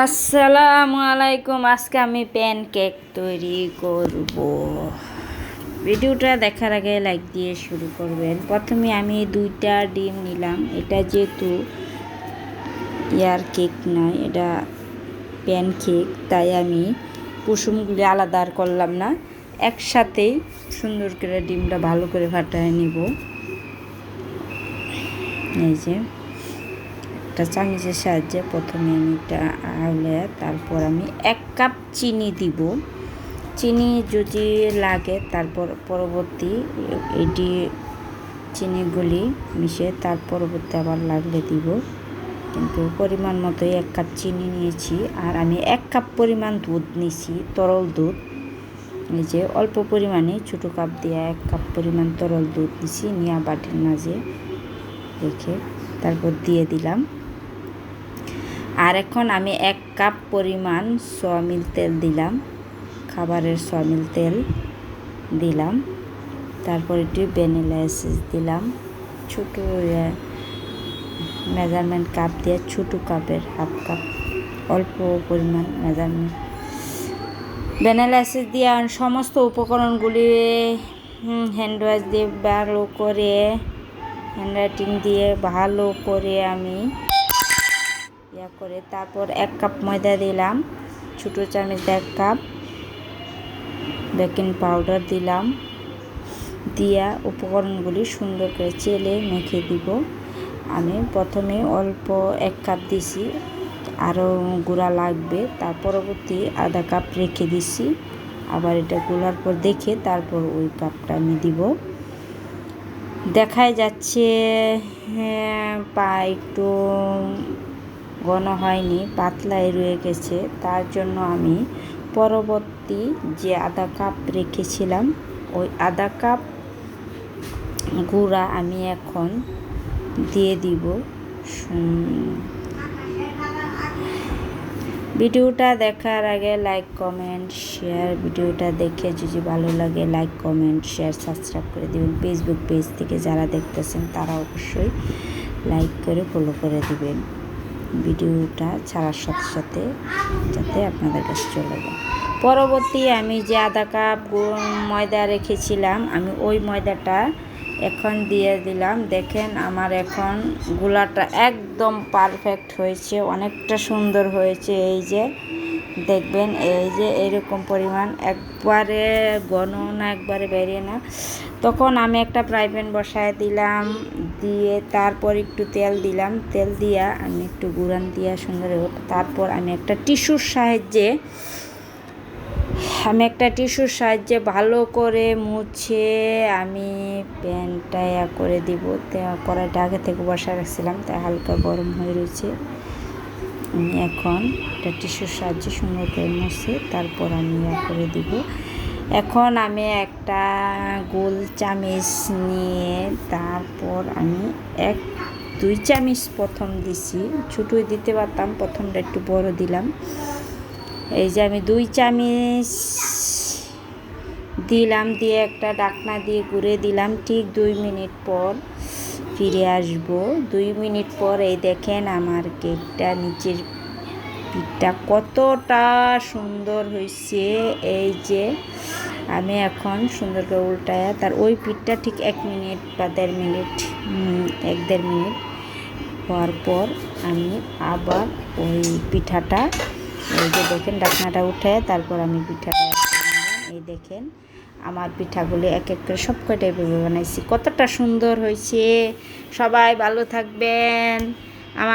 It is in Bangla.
আসসালামু আলাইকুম। আজকে আমি প্যান কেক তৈরি করব। ভিডিওটা দেখার আগে লাইক দিয়ে শুরু করবেন। প্রথমে আমি দুইটা ডিম নিলাম। এটা যেহেতু ইয়ার কেক নয়, এটা প্যান কেক তাই আমি কুসুমগুলি আলাদা করলাম না। একসাথেই সুন্দর করে ডিমটা ভালো করে ফাটায় নিব। এই যে। একটা চামচের সাহায্যে প্রথমে আমি এটা আউলে তারপর আমি এক কাপ চিনি দিব। চিনি যদি লাগে, তারপর পরবর্তী এটি চিনিগুলি মিশে তার পরবর্তী আবার লাগলে দিব। কিন্তু পরিমাণ মতোই এক কাপ চিনি নিয়েছি। আর আমি এক কাপ পরিমাণ দুধ নিয়েছি তরল দুধ। এই যে অল্প পরিমাণে ছোটো কাপ দিয়ে এক কাপ পরিমাণ তরল দুধ দিছি নিয়া বাটির মাঝে রেখে তারপর দিয়ে দিলাম। আর এখন আমি এক কাপ পরিমাণ সয়াবিন তেল দিলাম, খাবারের সয়াবিন তেল দিলাম, তারপর একটু ভ্যানিলা এসেস দিলাম, ছোটো মেজারমেন্ট কাপ দিয়ে ছোটো কাপের হাফ কাপ অল্প পরিমাণ মেজারমেন্ট ভ্যানিলা এসেস দিয়ে সমস্ত উপকরণগুলি হ্যান্ড ওয়াশ দিয়ে ভালো করে হ্যান্ডরাইটিং দিয়ে ভালো করে আমি ইয়া করে তারপর এক কাপ ময়দা দিলাম ছোটো চামচ এক কাপ বেকিং পাউডার দিলাম দিয়া উপকরণগুলি সুন্দর করে চেলে মেখে দিব। আমি প্রথমে অল্প এক কাপ দিছি আরও গুঁড়া লাগবে তার পরবর্তী আধা কাপ রেখে দিছি। আবার এটা গোলার পর দেখে তারপর ওই কাপটা আমি দিব। দেখায় যাচ্ছে হ্যাঁ, পা একটু ঘন হয়নি, পাতলাই রয়ে গেছে। তার জন্য আমি পরবর্তী যে আধা কাপ রেখেছিলাম, ওই আধা কাপ গুঁড়া আমি এখন দিয়ে দিব। ভিডিওটা দেখার আগে লাইক, কমেন্ট, শেয়ার। ভিডিওটা দেখে যদি ভালো লাগে, লাইক, কমেন্ট, শেয়ার, সাবস্ক্রাইব করে দেবেন। ফেসবুক পেজ থেকে যারা দেখতেছেন, তারা অবশ্যই লাইক করে ফলো করে দেবেন। ভিডিওটা ছাড়ার সাথে সাথে যাতে আপনাদের কাছে চলে যায়। পরবর্তী আমি যে আধা কাপ ময়দা রেখেছিলাম, আমি ওই ময়দাটা এখন দিয়ে দিলাম। দেখেন আমার এখন গোলাটা একদম পারফেক্ট হয়েছে, অনেকটা সুন্দর হয়েছে। এই যে দেখবেন, এই যে এরকম পরিমাণ, একবারে ঘন না একবারে বেরিয়ে না। তখন আমি একটা ফ্রাই প্যান বসায় দিলাম, দিয়ে তারপর একটু তেল দিলাম। তেল দিয়া আমি একটু গুড়ান দিয়া সুন্দর তারপর আমি একটা টিস্যুর সাহায্যে, আমি একটা টিস্যুর সাহায্যে ভালো করে মুছে আমি প্যানটা করে দিব। কড়াইটা আগে থেকে বসা রাখছিলাম, তাই হালকা গরম হয়ে রয়েছে। আমি এখন একটা টিস্যুর সাহায্যে সুন্দর করে মুছে তারপর আমি ইয়া করে দিব। এখন আমি একটা গোল চামিচ নিয়ে তারপর আমি এক, দুই চামিচ প্রথম দিছি। ছোটোই দিতে পারতাম, প্রথমটা একটু বড় দিলাম। এই যে আমি দুই চামিচ দিলাম, দিয়ে একটা ডাকনা দিয়ে ঘুরে দিলাম ঠিক দুই মিনিট পর। ফিরে আসব। দুই মিনিট পর দেখেন আমার কেকটা নিচের পিঠটা কতটা সুন্দর হয়েছে। এই যে আমি এখন সুন্দর করে উল্টায় তার ওই পিঠটা ঠিক এক মিনিট বা দেড় মিনিট এক দেড় মিনিট হওয়ার পর আমি আবার ওই পিঠাটা, এই যে দেখেন ডাকনাটা উঠে, তারপর আমি পিঠাটা এই দেখেন। আমার পিঠাগুলি এক এক করে সব কয়টা ভেবে বানাইছি। কতটা সুন্দর হয়েছে। সবাই ভালো থাকবেন। আমার